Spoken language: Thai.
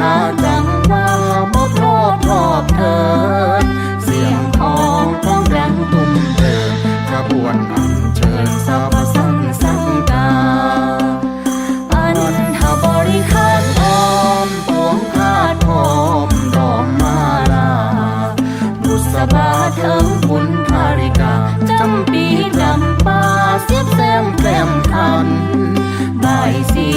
หาจังว่าบ่พอพรอบเธอ เสียงทองต้องดังตุ้มเดินขบวนอันเชิญสาบสังสังกาอันหาบริคารออมปวงคาดพอมดอกมาลาบุษบาเทิงบุญธาริกาจำปีจำปาเสียบแซมแกล้มทันใบสี